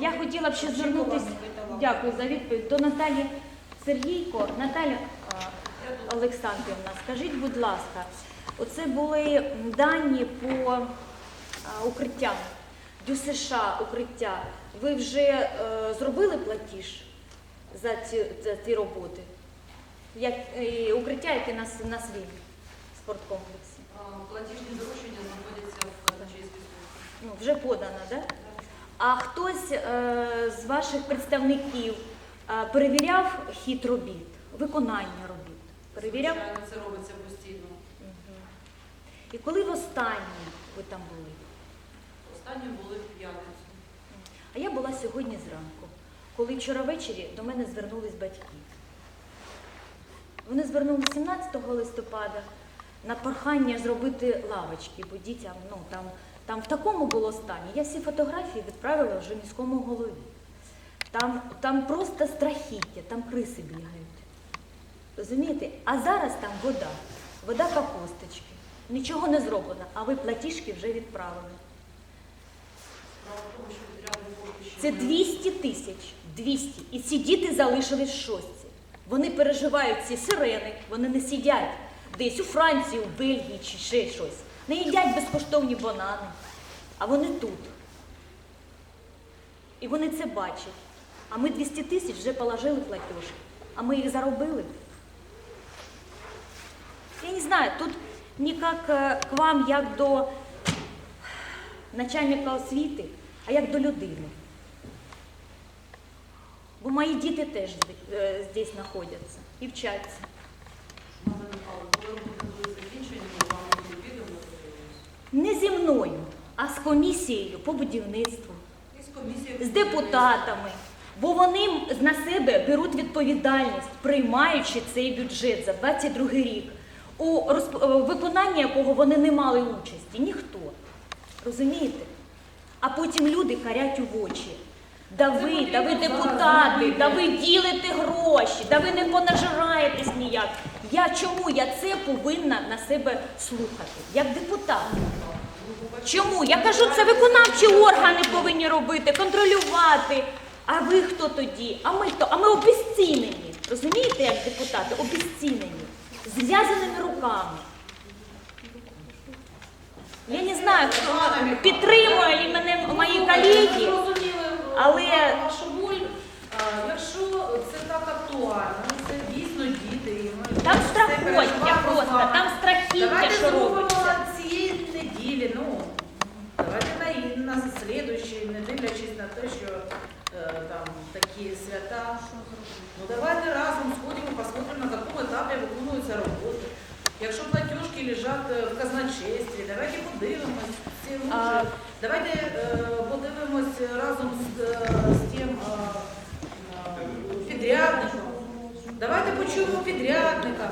Я хотіла б ще звернутися, дякую за відповідь, до Наталі Сергійко. Наталя Олександрівна, скажіть, будь ласка, оце були дані по а, укриттям, ДЮСШ укриття. Ви вже е, зробили платіж за ці, за ці роботи? Як, е, укриття, яке на, на свій спорткомплексі? Платіжні доручення знаходяться в казначейській службі. Ну, вже подано, так? Да? А хтось е, з ваших представників е, перевіряв хід робіт, виконання робіт? Перевіряв? Звичайно, це робиться постійно. Мгм. І коли востаннє ви там були? Останні були в п'ятницю. А я була сьогодні зранку, коли вчора ввечері до мене звернулись батьки. Вони звернулися 17 листопада на прохання зробити лавочки, бо дітям ну, там, там в такому було стані. Я всі фотографії відправила вже міському голові. Там, там просто страхіття, там криси бігають. Розумієте? А зараз там вода, вода капусточки. Нічого не зроблено, а ви платіжки вже відправили. Це 200 тисяч. 200. І ці діти залишились в шостці. Вони переживають ці сирени, вони не сидять десь у Франції, у Бельгії чи ще щось. Не їдять безкоштовні банани, а вони тут. І вони це бачать. А ми 200 тисяч вже положили в платеж. А ми їх заробили. Я не знаю, тут как е, к вам, як до начальника освіти, а як до людини. Бо мої діти теж е, здесь знаходяться і вчаться. Маза Михайло, коли роботи були закінчені, ми з вами не підемо подивимось. Не зі мною, а з комісією по будівництву, з депутатами. Бо вони на себе беруть відповідальність, приймаючи цей бюджет за 22 рік, у е, виконанні якого вони не мали участі. Ніхто. Розумієте? А потім люди карять у очі. Да ви, да ви депутати, да ви ділите гроші, да ви не понажираєтесь ніяк. Я чому я це повинна на себе слухати? Як депутат. Чому? Я кажу, це виконавчі органи повинні робити, контролювати. А ви хто тоді? А ми хто? А ми обезцінені. Розумієте, як депутати? Обезцінені. З зв'язаними руками. Я не знаю, хто підтримує мене мої колеги, Зрозуміли але вашу боль. Якщо це так актуально, це дійсно діти. і ми там все страхоття переживаємо з просто, вами. там страхіття, Давайте що зробимо робиться. цієї неділі, ну, давайте на, на слідуючій, не дивлячись на те, що е, там такі свята. Ну давайте разом сходимо, посмотрим, на якому етапі виконуються роботи. Якщо платіжки лежать е, в казначействі, давайте подивимось ці. А, Давайте е, разом з, е, з тим е, е, підрядником. Давайте почуємо підрядника.